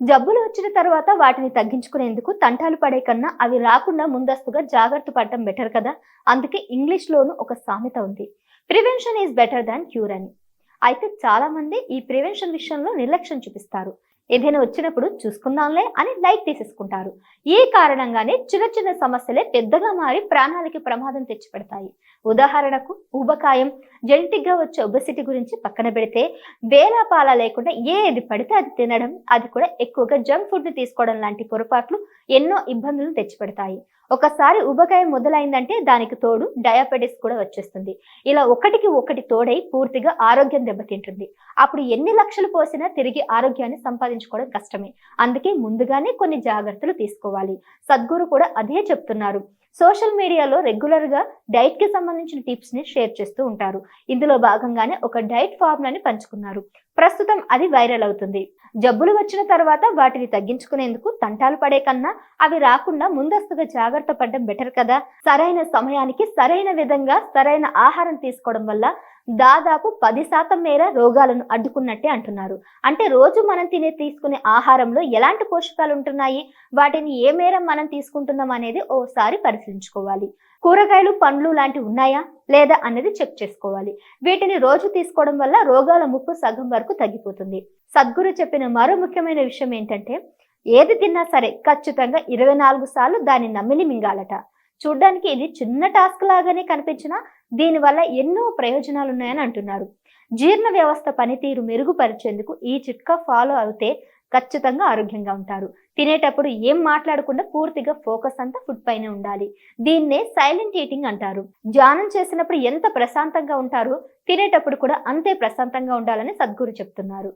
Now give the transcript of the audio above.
జబ్బులు వచ్చిన తర్వాత వాటిని తగ్గించుకునేందుకు తంటాలు పడే కన్నా అవి రాకుండా ముందస్తుగా జాగ్రత్త పడటం బెటర్ కదా? అందుకే ఇంగ్లీష్లోనూ ఒక సామెత ఉంది. Prevention is better than cure అని. అయితే చాలా మంది ఈ ప్రివెన్షన్ విషయంలో నిర్లక్ష్యం చూపిస్తారు. ఏదైనా వచ్చినప్పుడు చూసుకుందాంలే అని లైట్ తీసేసుకుంటారు. ఈ కారణంగానే చిన్న చిన్న సమస్యలే పెద్దగా మారి ప్రాణాలకి ప్రమాదం తెచ్చిపెడతాయి. ఉదాహరణకు ఊబకాయం జెనెటిక్గా వచ్చే ఒబెసిటీ గురించి పక్కన పెడితే వేలా పాలా లేకుండా ఏది పడితే అది తినడం అది కూడా ఎక్కువగా జంక్ ఫుడ్ని తీసుకోవడం లాంటి పొరపాట్లు ఎన్నో ఇబ్బందులు తెచ్చిపెడతాయి. ఒకసారి ఉబకాయం మొదలైందంటే దానికి తోడు డయాబెటిస్ కూడా వచ్చేస్తుంది. ఇలా ఒకటికి ఒకటి తోడై పూర్తిగా ఆరోగ్యం దెబ్బతింటుంది. అప్పుడు ఎన్ని లక్షలు పోసినా తిరిగి ఆరోగ్యాన్ని సంపాదించుకోవడం కష్టమే. అందుకే ముందుగానే కొన్ని జాగ్రత్తలు తీసుకోవాలి. సద్గురు కూడా అదే చెప్తున్నారు. సోషల్ మీడియాలో రెగ్యులర్గా డైట్కి డైట్కి సంబంధించిన టిప్స్ని షేర్ చేస్తూ ఉంటారు. ఇందులో భాగంగానే ఒక డైట్ ఫార్ములాని పంచుకున్నారు. ప్రస్తుతం అది వైరల్ అవుతుంది. జబ్బులు వచ్చిన తర్వాత వాటిని తగ్గించుకునేందుకు తంటాలు పడే కన్నా అవి రాకుండా ముందస్తుగా జాగ్రత్త పడడం బెటర్ కదా. సరైన సమయానికి సరైన విధంగా సరైన ఆహారం తీసుకోవడం వల్ల దాదాపు పది శాతం మేర రోగాలను అడ్డుకున్నట్టే అంటున్నారు. అంటే రోజు మనం తినే తీసుకునే ఆహారంలో ఎలాంటి పోషకాలు ఉంటున్నాయి? వాటిని ఏ మేర మనం తీసుకుంటున్నాం అనేది ఓసారి పరిశీలించుకోవాలి. కూరగాయలు పండ్లు లాంటివి ఉన్నాయా లేదా అనేది చెక్ చేసుకోవాలి. వీటిని రోజు తీసుకోవడం వల్ల రోగాల ముప్పు సగం వరకు తగ్గిపోతుంది. సద్గురు చెప్పిన మరో ముఖ్యమైన విషయం ఏంటంటే ఏది తిన్నా సరే ఖచ్చితంగా ఇరవై నాలుగు సార్లు దాన్ని నమిలి మింగాలట. చూడ్డానికి ఇది చిన్న టాస్క్ లాగానే కనిపించినా దీనివల్ల ఎన్నో ప్రయోజనాలు ఉన్నాయని అంటున్నారు. జీర్ణ వ్యవస్థ పనితీరు మెరుగుపరిచేందుకు ఈ చిట్కా ఫాలో అవుతే ఖచ్చితంగా ఆరోగ్యంగా ఉంటారు. తినేటప్పుడు ఏం మాట్లాడకుండా పూర్తిగా ఫోకస్ అంతా ఫుడ్ పైన ఉండాలి. దీన్నే సైలెంట్ ఈటింగ్ అంటారు. ధ్యానం చేసినప్పుడు ఎంత ప్రశాంతంగా ఉంటారో తినేటప్పుడు కూడా అంతే ప్రశాంతంగా ఉండాలని సద్గురు చెప్తున్నారు.